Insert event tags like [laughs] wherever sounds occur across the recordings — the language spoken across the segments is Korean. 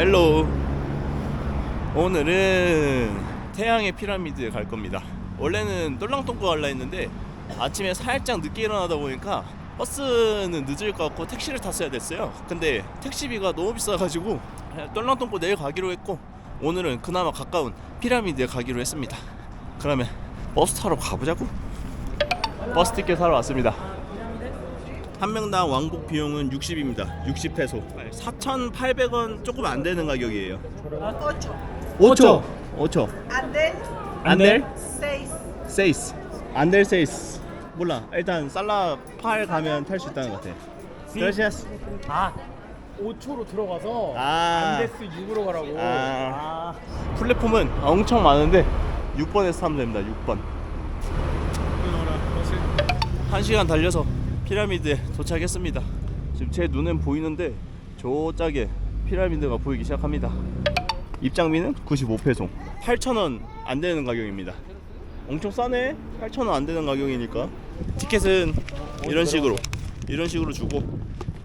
헬로 오늘은 태양의 피라미드에 갈 겁니다. 원래는 똘랑똥꼬 갈라 했는데 아침에 살짝 늦게 일어나다 보니까 버스는 늦을 것 같고 택시를 탔어야 됐어요. 근데 택시비가 너무 비싸가지고 똘랑똥꼬 내일 가기로 했고 오늘은 그나마 가까운 피라미드에 가기로 했습니다. 그러면 버스 타러 가보자고. 버스 티켓 사러 왔습니다 한 명당 왕복 비용은 60입니다. 60페소. 4,800원 조금 안 되는 가격이에요. 5초. 5초. And then 안될? seis. 세이스. 안될 세이스. 몰라. 일단 살라 8 가면 탈 수 있다는 것 같아. 그라시아스. 아 5초로 들어가서 아. 안데스 6으로 가라고 아. 플랫폼은 엄청 많은데 6번에서 타면 됩니다. 6번. 1시간 달려서 피라미드에 도착했습니다. 지금 제 눈엔 보이는데 저짝에 피라미드가 보이기 시작합니다. 입장비는 95페소. 8,000원 안 되는 가격입니다. 엄청 싸네. 8,000원 안 되는 가격이니까. 티켓은 이런 식으로 이런 식으로 주고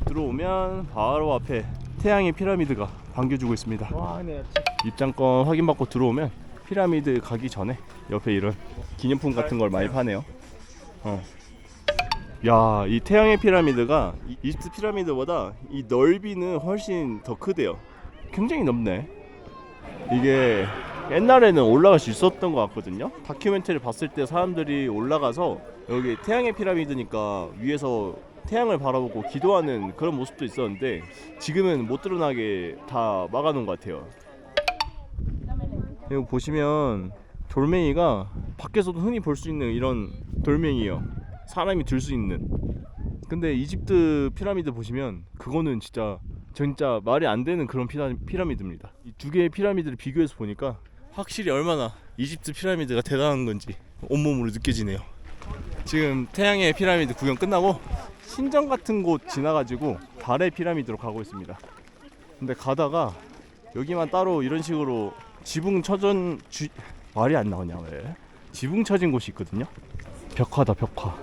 들어오면 바로 앞에 태양의 피라미드가 반겨주고 있습니다. 와 근데 입장권 확인받고 들어오면 피라미드 가기 전에 옆에 이런 기념품 같은 걸 많이 파네요. 어. 야, 이 태양의 피라미드가 이- 이집트 피라미드보다 이 넓이는 훨씬 더 크대요. 굉장히 넓네. 이게 옛날에는 올라갈 수 있었던 것 같거든요. 다큐멘터리 봤을 때 사람들이 올라가서 여기 태양의 피라미드니까 위에서 태양을 바라보고 기도하는 그런 모습도 있었는데 지금은 못 드러나게 다 막아놓은 것 같아요. 이거 보시면 돌멩이가 밖에서도 흔히 볼 수 있는 이런 돌멩이에요. 사람이 들 수 있는. 근데 이집트 피라미드 보시면 그거는 진짜 진짜 말이 안 되는 그런 피라, 피라미드입니다. 이 두 개의 피라미드를 비교해서 보니까 확실히 얼마나 이집트 피라미드가 대단한 건지 온몸으로 느껴지네요. 지금 태양의 피라미드 구경 끝나고 신전 같은 곳 지나가지고 달의 피라미드로 가고 있습니다. 근데 가다가 여기만 따로 이런 식으로 지붕 처전 주... 말이 안 나오냐 왜? 지붕 처진 곳이 있거든요. 벽화다 벽화.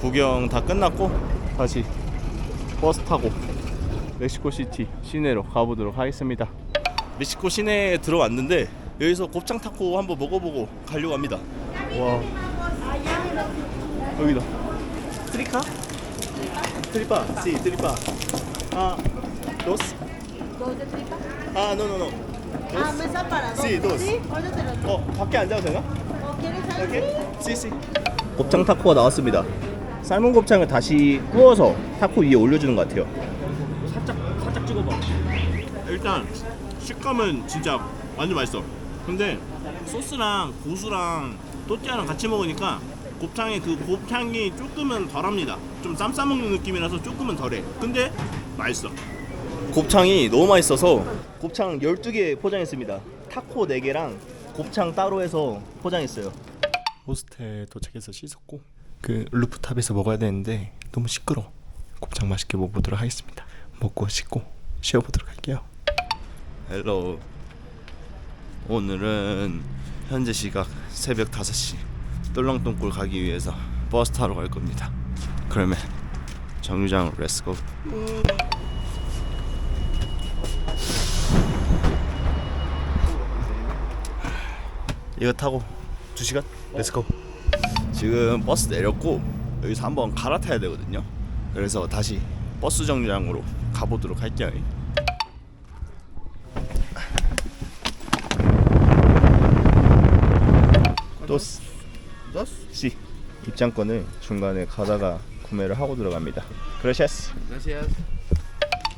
구경 다 끝났고 다시 버스 타고 멕시코 시티 시내로 가보도록 하겠습니다. 멕시코 시내에 들어왔는데 여기서 곱창 타코 한번 먹어보고 가려고 합니다. 와 여기다. 트리카? 트리파, 시 트리파. 아, dos. ¿Dos de tripa? 아, no, no, no. Ah, mesa para. 어, 밖에 앉아도 되나? ¿O quieres algo? 이렇게? 곱창 타코가 나왔습니다. 삶은 곱창을 다시 구워서 타코 위에 올려주는 것 같아요. 살짝 살짝 찍어봐 일단 식감은 진짜 완전 맛있어. 근데 소스랑 고수랑 또띠아랑 같이 먹으니까 곱창의 그 곱창이 조금은 덜합니다. 좀 쌈 싸먹는 느낌이라서 조금은 덜해. 근데 맛있어. 곱창이 너무 맛있어서 곱창 12개 포장했습니다. 타코 4개랑 곱창 따로 해서 포장했어요. 호스텔 도착해서 씻었고 그 루프탑에서 먹어야 되는데 너무 시끄러. 곱창 맛있게 먹어보도록 하겠습니다. 먹고 씻고 쉬어보도록 할게요. 헬로. 오늘은 현재 시각 새벽 5시 똘랑똥골 가기 위해서 버스 타러 갈 겁니다. 그러면 정류장 렛츠고. 이거 타고 2시간? 렛츠고. 지금 버스 내렸고 여기서 한번 갈아타야 되거든요. 그래서 다시 버스 정류장으로 가보도록 할게요. 도스 씨 입장권을 중간에 가다가 구매를 하고 들어갑니다. 그라시아스.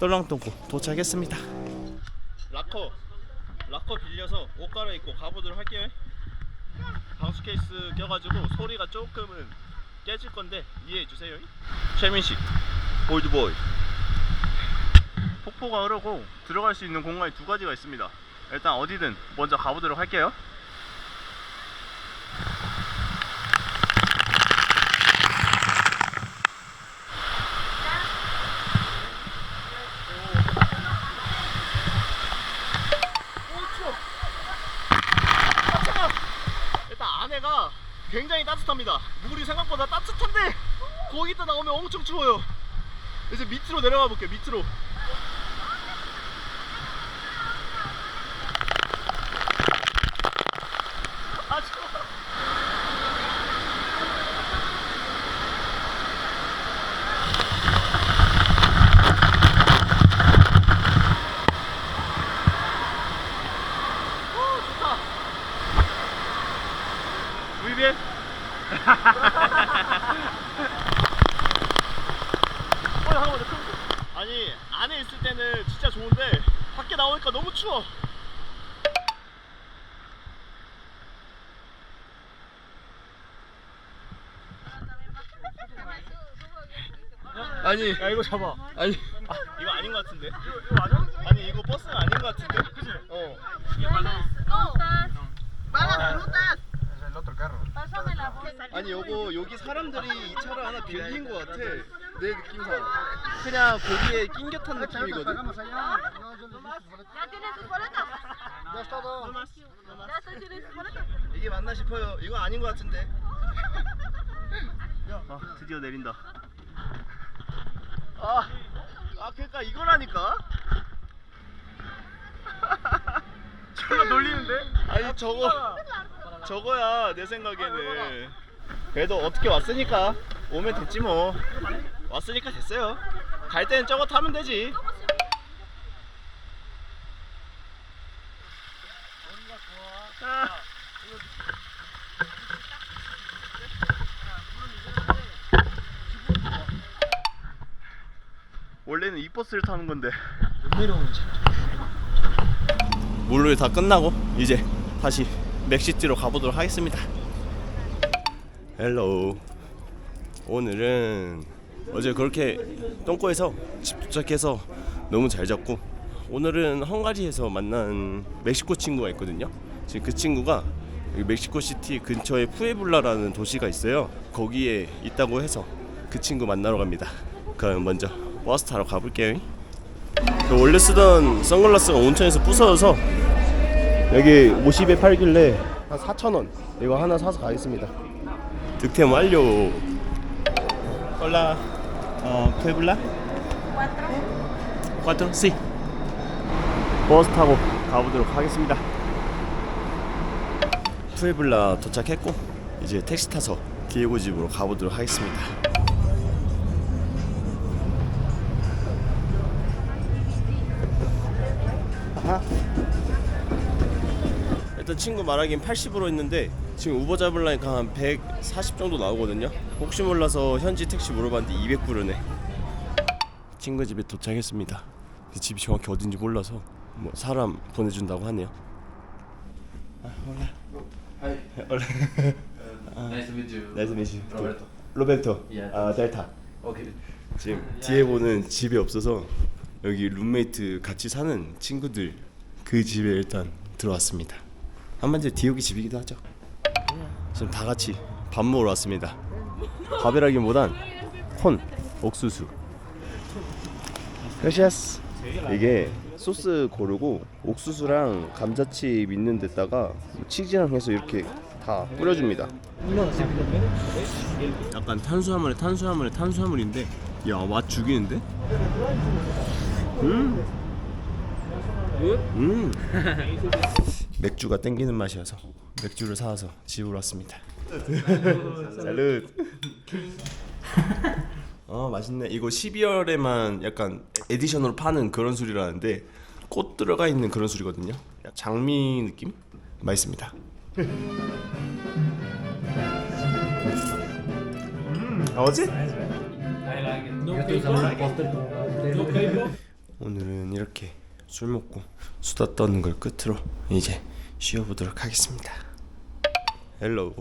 똘랑똥고 도착했습니다. 라커 라커 빌려서 옷 갈아입고 가보도록 할게요. 방수 케이스 껴가지고 소리가 조금은 깨질 건데 이해해 주세요. 최민식 올드보이 폭포가 흐르고 들어갈 수 있는 공간이 두 가지가 있습니다. 일단 어디든 먼저 가보도록 할게요. 일단 안에가 굉장히 따뜻합니다. 물이 생각보다 따뜻한데 거기다 나오면 엄청 추워요. 이제 밑으로 내려가 볼게요. 밑으로. 아 추워. 오 좋다. Muy bien. 어, 잠깐만, 나 좀- 아니 안에 있을 때는 진짜 좋은데 밖에 나오니까 너무 추워. 아니 야 이거 잡아. 아니 이거 아닌 것 같은데? 이거 맞아? 아니 이거 버스가 아닌 것 같은데? 그치? 어. 아니 요거 여기 사람들이 이 차를 하나 빌린 것 같아 내 느낌상 그냥 거기에 느낌이거든 ¿Ya tienes sus boletas? Ya está todo. ¿Ya está, tienes sus boletas? 이게 맞나 싶어요 이거 아닌 것 같은데 아 드디어 내린다 아, 아 그러니까 이거라니까? [laughs] 졸라 놀리는데? 아니 저거 저거야 내 생각에는. 그래도 어떻게 왔으니까 오면 됐지 뭐. 왔으니까 됐어요. 갈 때는 저거 타면 되지 아. 원래는 이 버스를 타는 건데. 물놀이 다 끝나고 이제 다시 맥시티로 가보도록 하겠습니다. 헬로. 오늘은 어제 그렇게 똥꼬에서 집 도착해서 너무 잘 잤고 오늘은 헝가리에서 만난 멕시코 친구가 있거든요. 지금 그 친구가 멕시코 시티 근처에 푸에블라라는 도시가 있어요. 거기에 있다고 해서 그 친구 만나러 갑니다. 그럼 먼저 버스 타러 가볼게요. 저 원래 쓰던 선글라스가 온천에서 부서져서 여기 50에 팔길래 한 4,000원. 이거 하나 사서 가겠습니다. 득템 완료. 홀라 어 푸에블라? 4 sí. 버스 타고 가보도록 하겠습니다. 푸에블라 도착했고 이제 택시 타서 디에고 집으로 가보도록 하겠습니다 일단 친구 말하긴 80으로 했는데 지금 우버 잡으려니까 한 140 정도 나오거든요. 혹시 몰라서 현지 택시 물어봤는데 200불이네. 친구 집에 도착했습니다. 그 집이 정확히 어딘지 몰라서 뭐 사람 보내준다고 하네요. 아, 몰라. 몰라. [laughs] Nice to meet you. 나이스 메시. Roberto. 로베르토. 예. 아 델타. Okay. 지금 디에고는 집이 없어서 여기 룸메이트 같이 사는 친구들 그 집에 일단 들어왔습니다. 한마디로 디에고 집이기도 하죠. 지금 다 같이 밥 먹으러 왔습니다. 밥이라기보단 콘, 옥수수. 그라시아스. 이게 소스 고르고 옥수수랑 감자칩 있는 데다가 치즈랑 해서 이렇게 다 뿌려줍니다. 약간 탄수화물에 탄수화물에 탄수화물인데 야맛 죽이는데? 음. 음. [laughs] 맥주가 땡기는 맛이어서 맥주를 사와서 집으로 왔습니다. [laughs] 살룻. [laughs] 어 맛있네. 이거 12월에만 약간 에디션으로 파는 그런 술이라는데 꽃 들어가 있는 그런 술이거든요. 장미 느낌? 맛있습니다. 아, 어지? 오늘은 이렇게 술 먹고 수다 떠는 걸 끝으로 이제 쉬어보도록 하겠습니다. 헬로.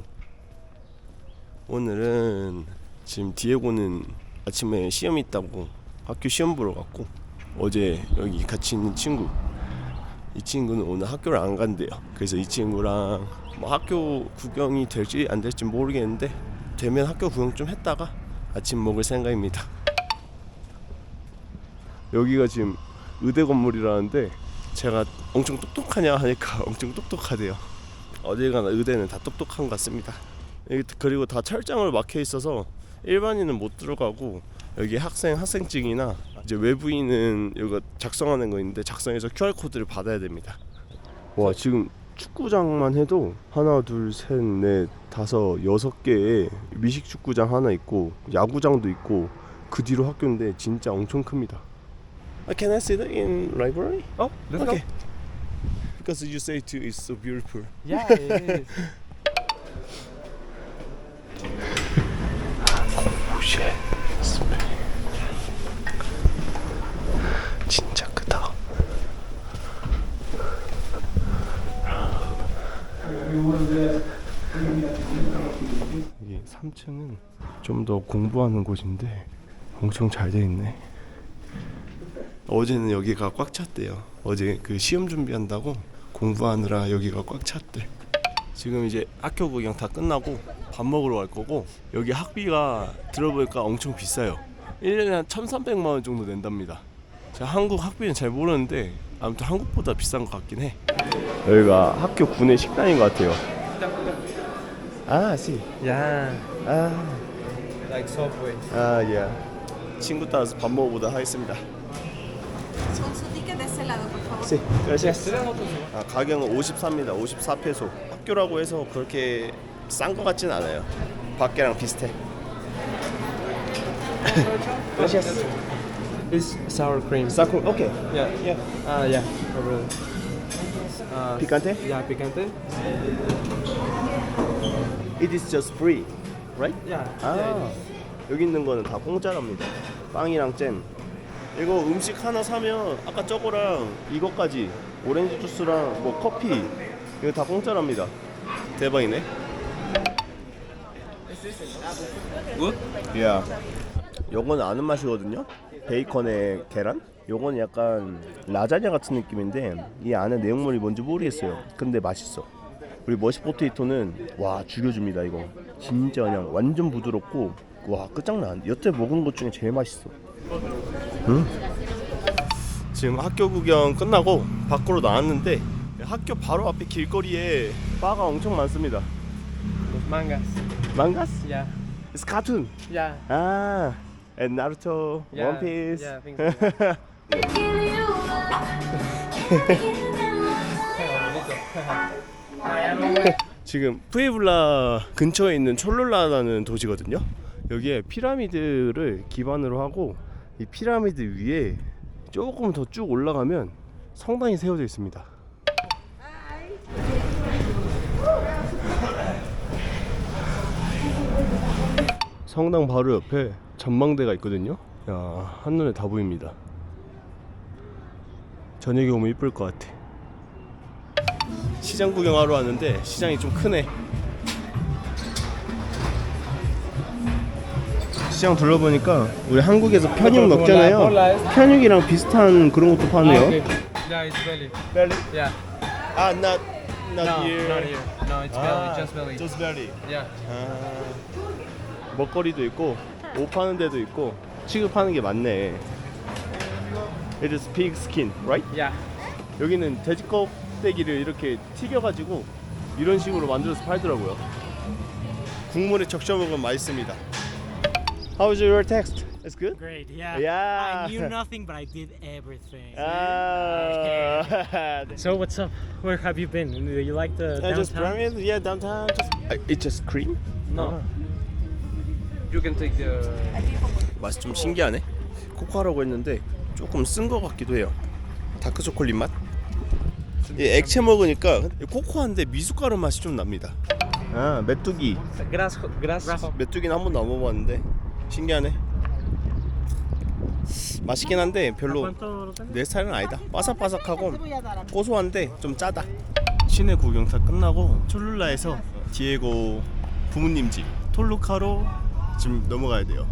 오늘은 지금 디에고는 아침에 시험이 있다고 학교 시험 보러 갔고 어제 여기 같이 있는 친구 이 친구는 오늘 학교를 안 간대요. 그래서 이 친구랑 뭐 학교 구경이 될지 안 될지 모르겠는데 되면 학교 구경 좀 했다가 아침 먹을 생각입니다. 여기가 지금 의대 건물이라는데 제가 엄청 똑똑하냐 하니까 [laughs] 엄청 똑똑하대요. 어딜 가나 의대는 다 똑똑한 것 같습니다. 그리고 다 철장으로 막혀 있어서 일반인은 못 들어가고 여기 학생 학생증이나 이제 외부인은 이거 작성하는 거 있는데 작성해서 QR 코드를 받아야 됩니다. 와 지금 축구장만 해도 하나 둘셋넷 다섯 여섯 개의 미식 축구장 하나 있고 야구장도 있고 그 뒤로 학교인데 진짜 엄청 큽니다. Uh, Can I sit in library? Oh, let's Okay. Because you say too, it's so beautiful. Yeah, it [laughs] is. 진짜 크다. 이게 3층은 좀 더 공부하는 곳인데 엄청 잘 돼 있네. 어제는 여기가 꽉 찼대요. 어제 그 시험 준비한다고 공부하느라 여기가 꽉 찼대. 지금 이제 학교 구경 다 끝나고 밥 먹으러 갈 거고 여기 학비가 들어보니까 엄청 비싸요. 1년에 한 1,300만 원 정도 낸답니다. 제가 한국 학비는 잘 모르는데 아무튼 한국보다 비싼 것 같긴 해. 여기가 학교 구내 식당인 것 같아요. 아, 씨. Yeah, 아, like Subway. 아, 예. 친구 따라서 밥 먹어보다 하겠습니다. Ticket 씨, gracias. 아, 가격은 54입니다. 54페소. 학교라고 해서 그렇게 싼 것 같진 않아요. 밖에랑 비슷해. gracias. It's sour cream. 사쿠, 오케이. Yeah, yeah. Ah, yeah. Oh, really. Uh, 피칸테? yeah, picante. It is just free, right? Yeah. 아, 여기 있는 거는 다 공짜랍니다. 빵이랑 잼. 이거 음식 하나 사면 아까 저거랑 이거까지 오렌지 주스랑 뭐 커피 이거 다 공짜랍니다. 대박이네. Good? 야, 요건 아는 맛이거든요. 베이컨에 계란? 요건 약간 라자냐 같은 느낌인데 이 안에 내용물이 뭔지 모르겠어요. 근데 맛있어. 우리 머시 포테이토는 와 죽여줍니다 이거. 진짜 그냥 완전 부드럽고 와 끝장나. 여태 먹은 것 중에 제일 맛있어. 응? 지금 학교 구경 끝나고 밖으로 나왔는데 학교 바로 앞에 길거리에 바가 엄청 많습니다. Mangas. 망가스? Yeah. It's cartoon. Yeah. 아, and Naruto, Yeah. One Piece. Yeah, I think so. 지금 푸에블라 근처에 있는 촐롤라라는 도시거든요. 여기에 피라미드를 기반으로 하고 이 피라미드 위에 조금 더 쭉 올라가면 성당이 세워져 있습니다. 성당 바로 옆에 전망대가 있거든요. 야, 한눈에 다 보입니다. 저녁에 오면 이쁠 것 같아. 시장 구경하러 왔는데 시장이 좀 크네. 시장 둘러보니까 우리 한국에서 편육 먹잖아요. 편육이랑 비슷한 그런 것도 파네요. Ah, okay. Yeah, it's belly. belly? Yeah. 아, not not no, here. not here. No, it's belly, 아, just belly. Just belly. Yeah. 아, 먹거리도 있고 옷 파는 데도 있고 취급하는 게 많네. It is pig skin, right? Yeah. 여기는 돼지 껍데기를 이렇게 튀겨가지고 이런 식으로 만들어서 팔더라고요. 국물에 적셔 먹으면 맛있습니다. How was your text? It's good. Great, yeah. Yeah. I knew nothing, but I did everything. Ah, So what's up? Where have you been? Do you like the uh, just downtown? pyramid, yeah, downtown. Just uh, it's just cream. No. You can take the. 맛이 좀 신기하네. 코코아라고 했는데 조금 쓴 것 같기도 해요. 다크 초콜릿 맛? 이 액체 먹으니까 코코아인데 미숫가루 맛이 좀 납니다. 아 메뚜기. Grass, grass. 메뚜기는 한 번도 안 먹어봤는데 신기하네. 맛있긴 한데 별로 ¿Cuánto lo tenés? 내 스타일은 아니다. 바삭바삭하고 고소한데 좀 짜다. 시내 구경 다 끝나고 촐룰라에서 디에고 부모님 집 톨루카로 지금 넘어가야 돼요.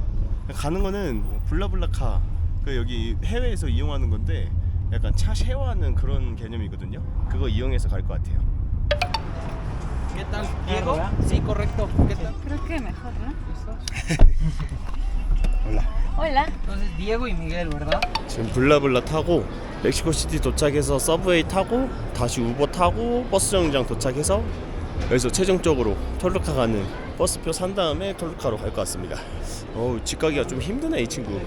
가는 거는 블라블라카 그 여기 해외에서 이용하는 건데 약간 차 쉐어하는 그런 개념이거든요. 그거 이용해서 갈 것 같아요. ¿Qué tal, Diego? Sí, correcto. ¿Qué tal? Creo que mejor, ¿no? Hola. Hola. Entonces Diego y Miguel, ¿verdad? 지금 블라블라 타고 멕시코 시티 도착해서 서브웨이 타고 다시 우버 타고 버스 정류장 도착해서 여기서 최종적으로 톨루카 가는 버스표 산 다음에 톨루카로 갈 것 같습니다. 어우 집 가기가 좀 힘드네 이 친구.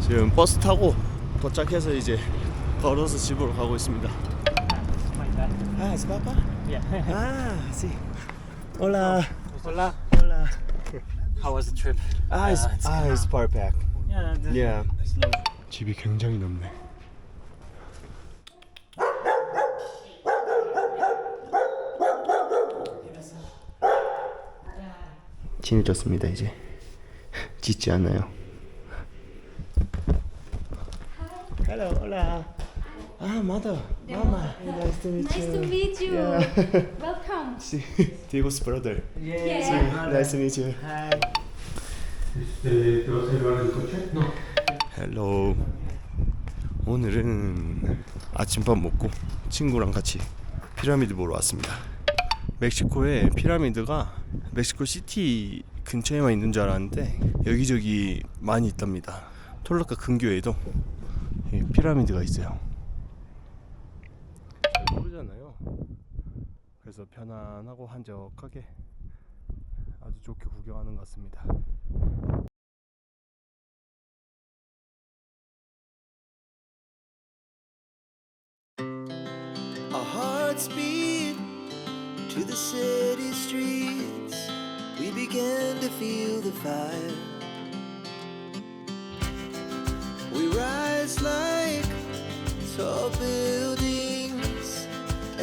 지금 버스 타고 도착해서 이제 걸어서 집으로 가고 있습니다. 아, es papa? Yeah. 아, sí. Hola. Hola. Hola. How was the trip? Ah, it's, Uh, it's ah, it's perfect. Yeah. the- Yeah. Slow. 집이 굉장히 넓네. 친해졌습니다 이제. 짖지 않아요. Hello, hola. Ah, mother, to meet Nice you. to meet you. Yeah. [laughs] Welcome. [laughs] Diego's brother. Yeah. Nice to meet you. 헬로. 오늘은 아침밥 먹고 친구랑 같이 피라미드 보러 왔습니다. 멕시코의 피라미드가 멕시코 시티 근처에만 있는 줄 알았는데 여기저기 많이 있답니다. 톨루카 근교에도 이 피라미드가 있어요. 잘 모르잖아요. 그래서 편안하고 한적하게 아주 좋게 구경하는 것 같습니다. Buildings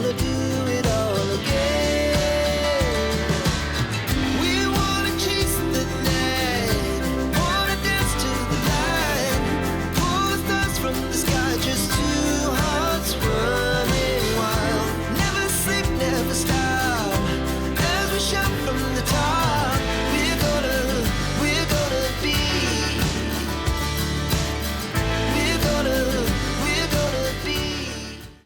gonna do